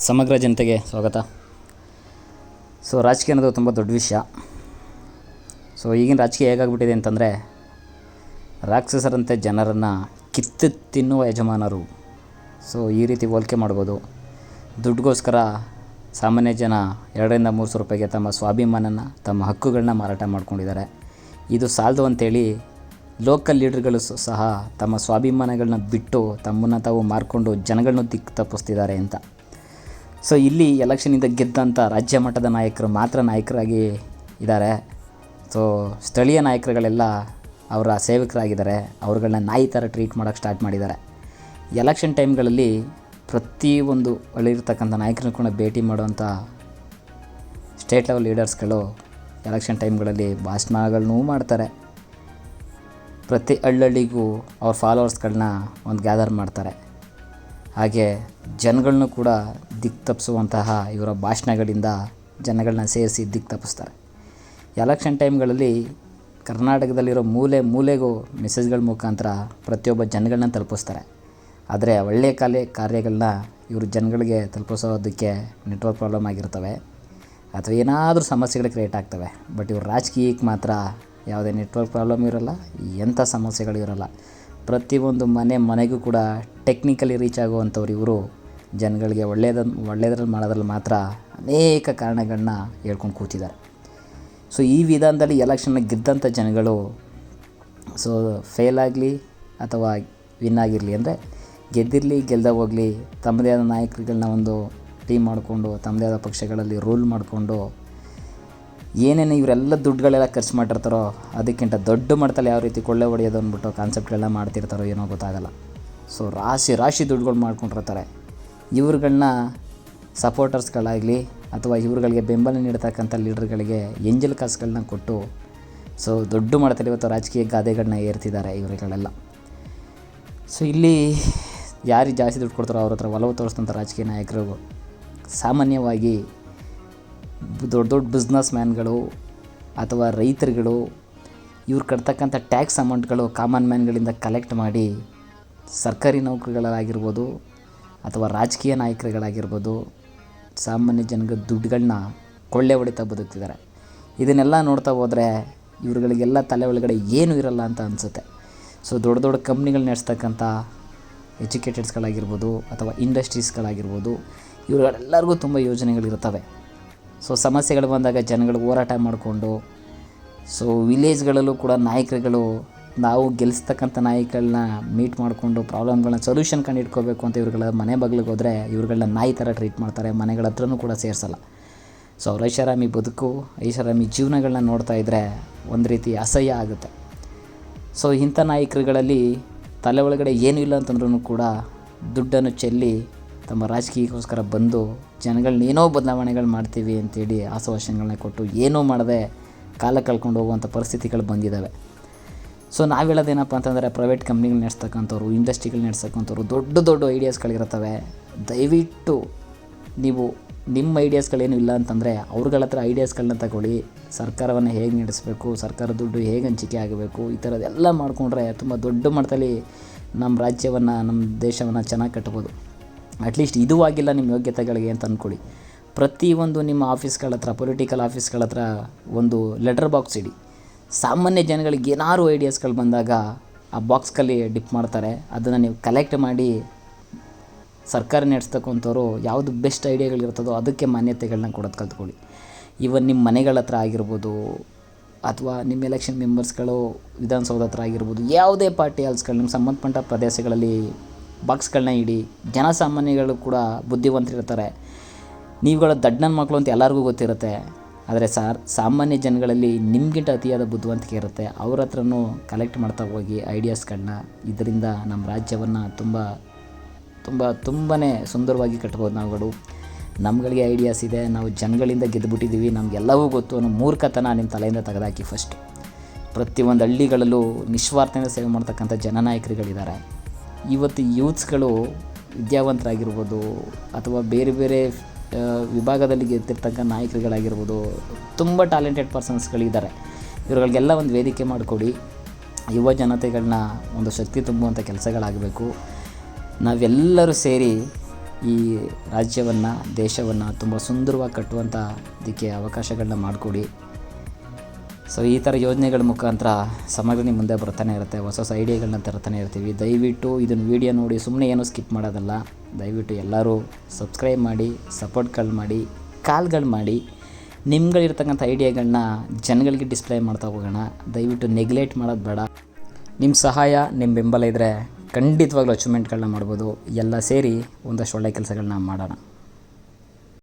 ಸಮಗ್ರ ಜನತೆಗೆ ಸ್ವಾಗತ. ಸೊ ರಾಜಕೀಯ ಅನ್ನೋದು ತುಂಬ ದೊಡ್ಡ ವಿಷಯ. ಸೊ ಈಗಿನ ರಾಜಕೀಯ ಹೇಗಾಗ್ಬಿಟ್ಟಿದೆ ಅಂತಂದರೆ, ರಾಕ್ಷಸರಂತೆ ಜನರನ್ನು ಕಿತ್ತು ತಿನ್ನುವ ಯಜಮಾನರು. ಸೊ ಈ ರೀತಿ ಹೋಲಿಕೆ ಮಾಡ್ಬೋದು. ದುಡ್ಡುಗೋಸ್ಕರ ಸಾಮಾನ್ಯ ಜನ ಎರಡರಿಂದ ಮೂರು ಸಾವಿರ ರೂಪಾಯಿಗೆ ತಮ್ಮ ಸ್ವಾಭಿಮಾನನ, ತಮ್ಮ ಹಕ್ಕುಗಳನ್ನ ಮಾರಾಟ ಮಾಡ್ಕೊಂಡಿದ್ದಾರೆ. ಇದು ಸಾಲದು ಅಂತೇಳಿ ಲೋಕಲ್ ಲೀಡರ್ಗಳು ಸಹ ತಮ್ಮ ಸ್ವಾಭಿಮಾನಗಳನ್ನ ಬಿಟ್ಟು ತಮ್ಮನ್ನು ತಾವು ಮಾರ್ಕೊಂಡು ಜನಗಳನ್ನ ದಿಕ್ಕು ತಪ್ಪಿಸ್ತಿದ್ದಾರೆ ಅಂತ. ಸೊ ಇಲ್ಲಿ ಎಲೆಕ್ಷನಿಂದ ಗೆದ್ದಂಥ ರಾಜ್ಯ ಮಟ್ಟದ ನಾಯಕರು ಮಾತ್ರ ನಾಯಕರಾಗಿ ಇದ್ದಾರೆ. ಸೊ ಸ್ಥಳೀಯ ನಾಯಕರುಗಳೆಲ್ಲ ಅವರ ಸೇವಕರಾಗಿದ್ದಾರೆ. ಅವ್ರುಗಳನ್ನ ನಾಯಿ ಥರ ಟ್ರೀಟ್ ಮಾಡೋಕ್ಕೆ ಸ್ಟಾರ್ಟ್ ಮಾಡಿದ್ದಾರೆ. ಎಲೆಕ್ಷನ್ ಟೈಮ್ಗಳಲ್ಲಿ ಪ್ರತಿಯೊಂದು ಅಲ್ಲಿರ್ತಕ್ಕಂಥ ನಾಯಕರನ್ನು ಕೂಡ ಭೇಟಿ ಮಾಡುವಂಥ ಸ್ಟೇಟ್ ಲೆವೆಲ್ ಲೀಡರ್ಸ್ಗಳು ಎಲೆಕ್ಷನ್ ಟೈಮ್ಗಳಲ್ಲಿ ಭಾಷಣಗಳನ್ನೂ ಮಾಡ್ತಾರೆ. ಪ್ರತಿ ಹಳ್ಳಹಳ್ಳಿಗೂ ಅವ್ರ ಫಾಲೋವರ್ಸ್ಗಳನ್ನ ಒಂದು ಗ್ಯಾದರ್ ಮಾಡ್ತಾರೆ. ಹಾಗೆ ಜನಗಳನ್ನು ಕೂಡ ದಿಕ್ಕು ತಪ್ಪಿಸುವಂತಹ ಇವರ ಭಾಷಣಗಳಿಂದ ಜನಗಳನ್ನ ಸೇರಿಸಿ ದಿಕ್ಕು ತಪ್ಪಿಸ್ತಾರೆ. ಎಲೆಕ್ಷನ್ ಟೈಮ್ಗಳಲ್ಲಿ ಕರ್ನಾಟಕದಲ್ಲಿರೋ ಮೂಲೆ ಮೂಲೆಗೂ ಮೆಸೇಜ್ಗಳ ಮುಖಾಂತರ ಪ್ರತಿಯೊಬ್ಬ ಜನಗಳನ್ನ ತಲುಪಿಸ್ತಾರೆ. ಆದರೆ ಒಳ್ಳೆಯ ಕಾಲೇ ಕಾರ್ಯಗಳನ್ನ ಇವರು ಜನಗಳಿಗೆ ತಲುಪಿಸೋದಕ್ಕೆ ನೆಟ್ವರ್ಕ್ ಪ್ರಾಬ್ಲಮ್ ಆಗಿರ್ತವೆ. ಅಥವಾ ಏನಾದರೂ ಸಮಸ್ಯೆಗಳು ಕ್ರಿಯೇಟ್ ಆಗ್ತವೆ. ಬಟ್ ಇವರು ರಾಜಕೀಯಕ್ಕೆ ಮಾತ್ರ ಯಾವುದೇ ನೆಟ್ವರ್ಕ್ ಪ್ರಾಬ್ಲಮ್ ಇರೋಲ್ಲ, ಎಂಥ ಸಮಸ್ಯೆಗಳು ಇರೋಲ್ಲ. ಪ್ರತಿಯೊಂದು ಮನೆ ಮನೆಗೂ ಕೂಡ ಟೆಕ್ನಿಕಲಿ ರೀಚ್ ಆಗುವಂಥವ್ರು ಇವರು. ಜನಗಳಿಗೆ ಒಳ್ಳೆಯದ ಒಳ್ಳೆಯದ್ರಲ್ಲಿ ಮಾಡೋದ್ರಲ್ಲಿ ಮಾತ್ರ ಅನೇಕ ಕಾರಣಗಳನ್ನ ಹೇಳ್ಕೊಂಡು ಕೂತಿದ್ದಾರೆ. ಸೊ ಈ ವಿಧಾನದಲ್ಲಿ ಎಲೆಕ್ಷನ್ನ ಗೆದ್ದಂಥ ಜನಗಳು ಸೊ ಫೇಲ್ ಆಗಲಿ ಅಥವಾ ವಿನ್ ಆಗಿರಲಿ ಅಂದರೆ ಗೆದ್ದಿರಲಿ ಗೆಲ್ದ ಹೋಗಲಿ, ತಮ್ಮದೇ ಆದ ನಾಯಕರುಗಳನ್ನ ಒಂದು ಟೀಮ್ ಮಾಡಿಕೊಂಡು, ತಮ್ಮದೇ ಆದ ಪಕ್ಷಗಳಲ್ಲಿ ರೂಲ್ ಮಾಡಿಕೊಂಡು ಏನೇನು ಇವರೆಲ್ಲ ದುಡ್ಡುಗಳೆಲ್ಲ ಖರ್ಚು ಮಾಡಿರ್ತಾರೋ ಅದಕ್ಕಿಂತ ದೊಡ್ಡ ಮಟ್ಟದಲ್ಲಿ ಯಾವ ರೀತಿ ಕೊಳ್ಳೆ ಹೊಡೆಯೋದು ಅಂದ್ಬಿಟ್ಟು ಕಾನ್ಸೆಪ್ಟ್ಗಳೆಲ್ಲ ಮಾಡ್ತಿರ್ತಾರೋ ಏನೋ ಗೊತ್ತಾಗಲ್ಲ. ಸೊ ರಾಶಿ ರಾಶಿ ದುಡ್ಡುಗಳು ಮಾಡ್ಕೊಂಡಿರ್ತಾರೆ. ಇವ್ರುಗಳನ್ನ ಸಪೋರ್ಟರ್ಸ್ಗಳಾಗಲಿ ಅಥವಾ ಇವ್ರುಗಳಿಗೆ ಬೆಂಬಲ ನೀಡ್ತಕ್ಕಂಥ ಲೀಡರ್ಗಳಿಗೆ ಎಂಜಲ್ ಕಾಸುಗಳನ್ನ ಕೊಟ್ಟು ಸೊ ದೊಡ್ಡ ಮಟ್ಟದಲ್ಲಿ ಇವತ್ತು ರಾಜಕೀಯ ಗಾದೆಗಳನ್ನ ಏರ್ತಿದ್ದಾರೆ ಇವರುಗಳೆಲ್ಲ. ಸೊ ಇಲ್ಲಿ ಯಾರಿಗೆ ಜಾಸ್ತಿ ದುಡ್ಡು ಕೊಡ್ತಾರೋ ಅವ್ರ ಹತ್ರ ಒಲವು ತೋರಿಸಿದಂಥ ರಾಜಕೀಯ ನಾಯಕರು ಸಾಮಾನ್ಯವಾಗಿ ದೊಡ್ಡ ದೊಡ್ಡ ಬಿಸ್ನೆಸ್ ಮ್ಯಾನ್ಗಳು ಅಥವಾ ರೈತರುಗಳು ಇವ್ರು ಕಟ್ತಕ್ಕಂಥ ಟ್ಯಾಕ್ಸ್ ಅಮೌಂಟ್ಗಳು ಕಾಮನ್ ಮ್ಯಾನ್ಗಳಿಂದ ಕಲೆಕ್ಟ್ ಮಾಡಿ ಸರ್ಕಾರಿ ನೌಕರಿಗಳಾಗಿರ್ಬೋದು ಅಥವಾ ರಾಜಕೀಯ ನಾಯಕರುಗಳಾಗಿರ್ಬೋದು ಸಾಮಾನ್ಯ ಜನಗಳ ದುಡ್ಡುಗಳನ್ನ ಕೊಳ್ಳೆ ಹೊಡಿತಾ ಬದುಕ್ತಿದ್ದಾರೆ. ಇದನ್ನೆಲ್ಲ ನೋಡ್ತಾ ಹೋದರೆ ಇವ್ರುಗಳಿಗೆಲ್ಲ ತಲೆ ಒಳಗಡೆ ಏನೂ ಇರಲ್ಲ ಅಂತ ಅನಿಸುತ್ತೆ. ಸೊ ದೊಡ್ಡ ದೊಡ್ಡ ಕಂಪ್ನಿಗಳು ನಡೆಸ್ತಕ್ಕಂಥ ಎಜುಕೇಟೆಡ್ಸ್ಗಳಾಗಿರ್ಬೋದು ಅಥವಾ ಇಂಡಸ್ಟ್ರೀಸ್ಗಳಾಗಿರ್ಬೋದು ಇವ್ರುಗಳೆಲ್ಲರಿಗೂ ತುಂಬ ಯೋಜನೆಗಳಿರ್ತವೆ. ಸೊ ಸಮಸ್ಯೆಗಳು ಬಂದಾಗ ಜನಗಳು ಹೋರಾಟ ಮಾಡಿಕೊಂಡು ಸೊ ವಿಲೇಜ್ಗಳಲ್ಲೂ ಕೂಡ ನಾಯಕರುಗಳು ನಾವು ಗೆಲ್ಲಿಸ್ತಕ್ಕಂಥ ನಾಯಕಗಳನ್ನ ಮೀಟ್ ಮಾಡಿಕೊಂಡು ಪ್ರಾಬ್ಲಮ್ಗಳನ್ನ ಸೊಲ್ಯೂಷನ್ ಕಂಡು ಇಟ್ಕೋಬೇಕು ಅಂತ ಇವ್ರುಗಳ ಮನೆ ಬಗ್ಲಿಗೆ ಹೋದರೆ ಇವ್ರುಗಳನ್ನ ನಾಯಿ ಥರ ಟ್ರೀಟ್ ಮಾಡ್ತಾರೆ, ಮನೆಗಳ ಹತ್ರನೂ ಕೂಡ ಸೇರಿಸಲ್ಲ. ಸೊ ಅವ್ರ ಐಷಾರಾಮಿ ಬದುಕು, ಐಷಾರಾಮಿ ಜೀವನಗಳನ್ನ ನೋಡ್ತಾ ಇದ್ದರೆ ಒಂದು ರೀತಿ ಅಸಹ್ಯ ಆಗುತ್ತೆ. ಸೊ ಇಂಥ ನಾಯಕರುಗಳಲ್ಲಿ ತಲೆ ಒಳಗಡೆ ಏನೂ ಇಲ್ಲ ಅಂತಂದ್ರೂ ಕೂಡ ದುಡ್ಡನ್ನು ಚೆಲ್ಲಿ ತಮ್ಮ ರಾಜಕೀಯಕ್ಕೋಸ್ಕರ ಬಂದು ಜನಗಳನ್ನ ಏನೋ ಬದಲಾವಣೆಗಳು ಮಾಡ್ತೀವಿ ಅಂತೇಳಿ ಆಸವಾಸನೆಗಳನ್ನ ಕೊಟ್ಟು ಏನೂ ಮಾಡದೆ ಕಾಲ ಕಳ್ಕೊಂಡು ಹೋಗುವಂಥ ಪರಿಸ್ಥಿತಿಗಳು ಬಂದಿದ್ದಾವೆ ಸೊ ನಾವು ಹೇಳೋದೇನಪ್ಪ ಅಂತಂದರೆ ಪ್ರೈವೇಟ್ ಕಂಪ್ನಿಗಳು ನಡೆಸ್ತಕ್ಕಂಥವ್ರು, ಇಂಡಸ್ಟ್ರಿಗಳು ನಡೆಸ್ತಕ್ಕಂಥವ್ರು ದೊಡ್ಡ ದೊಡ್ಡ ಐಡಿಯಾಸ್ಗಳಿರ್ತವೆ ದಯವಿಟ್ಟು ನೀವು ನಿಮ್ಮ ಐಡಿಯಾಸ್ಗಳೇನು ಇಲ್ಲ ಅಂತಂದರೆ ಅವ್ರುಗಳ ಹತ್ರ ಐಡಿಯಾಸ್ಗಳನ್ನ ತಗೊಳ್ಳಿ. ಸರ್ಕಾರವನ್ನು ಹೇಗೆ ನಡೆಸಬೇಕು ಸರ್ಕಾರ ದುಡ್ಡು ಹೇಗೆ ಹಂಚಿಕೆ ಆಗಬೇಕು, ಈ ಥರದ್ದೆಲ್ಲ ಮಾಡಿಕೊಂಡ್ರೆ ತುಂಬ ದೊಡ್ಡ ಮಟ್ಟದಲ್ಲಿ ನಮ್ಮ ರಾಜ್ಯವನ್ನು, ನಮ್ಮ ದೇಶವನ್ನು ಚೆನ್ನಾಗಿ ಕಟ್ಬೋದು. ಅಟ್ಲೀಸ್ಟ್ ಇದು ಆಗಿಲ್ಲ ನಿಮ್ಮ ಯೋಗ್ಯತೆಗಳಿಗೆ ಅಂತ ಅಂದ್ಕೊಳ್ಳಿ ಪ್ರತಿಯೊಂದು ನಿಮ್ಮ ಆಫೀಸ್ಗಳ ಹತ್ರ ಪೊಲಿಟಿಕಲ್ ಆಫೀಸ್ಗಳ ಹತ್ರ ಒಂದು ಲೆಟರ್ ಬಾಕ್ಸ್ ಇಡಿ. ಸಾಮಾನ್ಯ ಜನಗಳಿಗೆ ಏನಾರು ಐಡಿಯಾಸ್ಗಳು ಬಂದಾಗ ಆ ಬಾಕ್ಸ್ಗಳಲ್ಲಿ ಡಿಪ್ ಮಾಡ್ತಾರೆ. ಅದನ್ನು ನೀವು ಕಲೆಕ್ಟ್ ಮಾಡಿ ಸರ್ಕಾರ ನಡೆಸ್ತಕ್ಕಂಥವ್ರು ಯಾವುದು ಬೆಸ್ಟ್ ಐಡಿಯಾಗಳಿರ್ತದೋ ಅದಕ್ಕೆ ಮಾನ್ಯತೆಗಳನ್ನ ಕೊಡೋದು ಕಲ್ತ್ಕೊಳ್ಳಿ. ಇವನ್ ನಿಮ್ಮ ಮನೆಗಳ ಹತ್ರ ಆಗಿರ್ಬೋದು ಅಥವಾ ನಿಮ್ಮ ಎಲೆಕ್ಷನ್ ಮೆಂಬರ್ಸ್ಗಳು ವಿಧಾನಸೌಧ ಹತ್ರ ಆಗಿರ್ಬೋದು, ಯಾವುದೇ ಪಾರ್ಟಿ ಹಾಲ್ಸ್ಗಳು ನಿಮ್ಗೆ ಸಂಬಂಧಪಟ್ಟ ಪ್ರದೇಶಗಳಲ್ಲಿ ಬಾಕ್ಸ್ಗಳನ್ನ ಇಡಿ. ಜನಸಾಮಾನ್ಯಗಳು ಕೂಡ ಬುದ್ಧಿವಂತರಿರ್ತಾರೆ ನೀವುಗಳ ದಡ್ಡನ ಮಕ್ಕಳು ಅಂತ ಎಲ್ಲರಿಗೂ ಗೊತ್ತಿರುತ್ತೆ. ಆದರೆ ಸಾರ್ ಸಾಮಾನ್ಯ ಜನಗಳಲ್ಲಿ ನಿಮಗಿಂತ ಅತಿಯಾದ ಬುದ್ಧಿವಂತಿಕೆ ಇರುತ್ತೆ. ಅವ್ರ ಹತ್ರನೂ ಕಲೆಕ್ಟ್ ಮಾಡ್ತಾ ಹೋಗಿ ಐಡಿಯಾಸ್ಗಳನ್ನ ಇದರಿಂದ ನಮ್ಮ ರಾಜ್ಯವನ್ನು ತುಂಬ ತುಂಬ ತುಂಬಾ ಸುಂದರವಾಗಿ ಕಟ್ಬೋದು ನಾವುಗಳು. ನಮ್ಗಳಿಗೆ ಐಡಿಯಾಸ್ ಇದೆ. ನಾವು ಜನಗಳಿಂದ ಗೆದ್ದುಬಿಟ್ಟಿದ್ದೀವಿ ನಮಗೆಲ್ಲವೂ ಗೊತ್ತು ಅನ್ನೋ ಮೂರ್ಖತನ ನಿಮ್ಮ ತಲೆಯಿಂದ ತೆಗೆದಾಕಿ ಫಸ್ಟ್ ಪ್ರತಿಯೊಂದು ಹಳ್ಳಿಗಳಲ್ಲೂ ನಿಸ್ವಾರ್ಥದಿಂದ ಸೇವೆ ಮಾಡ್ತಕ್ಕಂಥ ಜನನಾಯಕರುಗಳಿದ್ದಾರೆ. ಇವತ್ತು ಯೂತ್ಸ್ಗಳು ವಿದ್ಯಾವಂತರಾಗಿರ್ಬೋದು ಅಥವಾ ಬೇರೆ ಬೇರೆ ವಿಭಾಗದಲ್ಲಿ ಗೆದ್ದಿರ್ತಕ್ಕ ನಾಯಕರುಗಳಾಗಿರ್ಬೋದು, ತುಂಬ ಟ್ಯಾಲೆಂಟೆಡ್ ಪರ್ಸನ್ಸ್ಗಳಿದ್ದಾರೆ ಇವ್ರುಗಳಿಗೆಲ್ಲ ಒಂದು ವೇದಿಕೆ ಮಾಡಿಕೊಡಿ. ಯುವ ಜನತೆಗಳನ್ನ ಒಂದು ಶಕ್ತಿ ತುಂಬುವಂಥ ಕೆಲಸಗಳಾಗಬೇಕು. ನಾವೆಲ್ಲರೂ ಸೇರಿ ಈ ರಾಜ್ಯವನ್ನು, ದೇಶವನ್ನು ತುಂಬ ಸುಂದರವಾಗಿ ಕಟ್ಟುವಂಥ ಇದಕ್ಕೆ ಅವಕಾಶಗಳನ್ನ ಮಾಡಿಕೊಡಿ. ಸೊ ಈ ಥರ ಯೋಜನೆಗಳ ಮುಖಾಂತರ ಸಮಾಜ ಮುಂದೆ ಬರ್ತಾನೆ ಇರುತ್ತೆ. ಹೊಸ ಹೊಸ ಐಡಿಯಾಗಳನ್ನ ತರ್ತಾನೆ ಇರ್ತೀವಿ. ದಯವಿಟ್ಟು ಇದನ್ನು ವೀಡಿಯೋ ನೋಡಿ. ಸುಮ್ಮನೆ ಏನೂ ಸ್ಕಿಪ್ ಮಾಡೋದಲ್ಲ. ದಯವಿಟ್ಟು ಎಲ್ಲರೂ ಸಬ್ಸ್ಕ್ರೈಬ್ ಮಾಡಿ, ಸಪೋರ್ಟ್ಗಳು ಮಾಡಿ, ಕಾಲ್ಗಳು ಮಾಡಿ. ನಿಮ್ಗಳಿರ್ತಕ್ಕಂಥ ಐಡಿಯಾಗಳನ್ನ ಜನಗಳಿಗೆ ಡಿಸ್ಪ್ಲೇ ಮಾಡ್ತಾ ಹೋಗೋಣ. ದಯವಿಟ್ಟು ನೆಗ್ಲೆಕ್ಟ್ ಮಾಡೋದು ಬೇಡ. ನಿಮ್ಮ ಸಹಾಯ ನಿಮ್ಮ ಬೆಂಬಲ ಇದ್ದರೆ ಖಂಡಿತವಾಗ್ಲೂ ಅಚೀವ್ಮೆಂಟ್ಗಳನ್ನ ಮಾಡ್ಬೋದು. ಎಲ್ಲ ಸೇರಿ ಒಂದಷ್ಟು ಒಳ್ಳೆ ಕೆಲಸಗಳನ್ನ ಮಾಡೋಣ.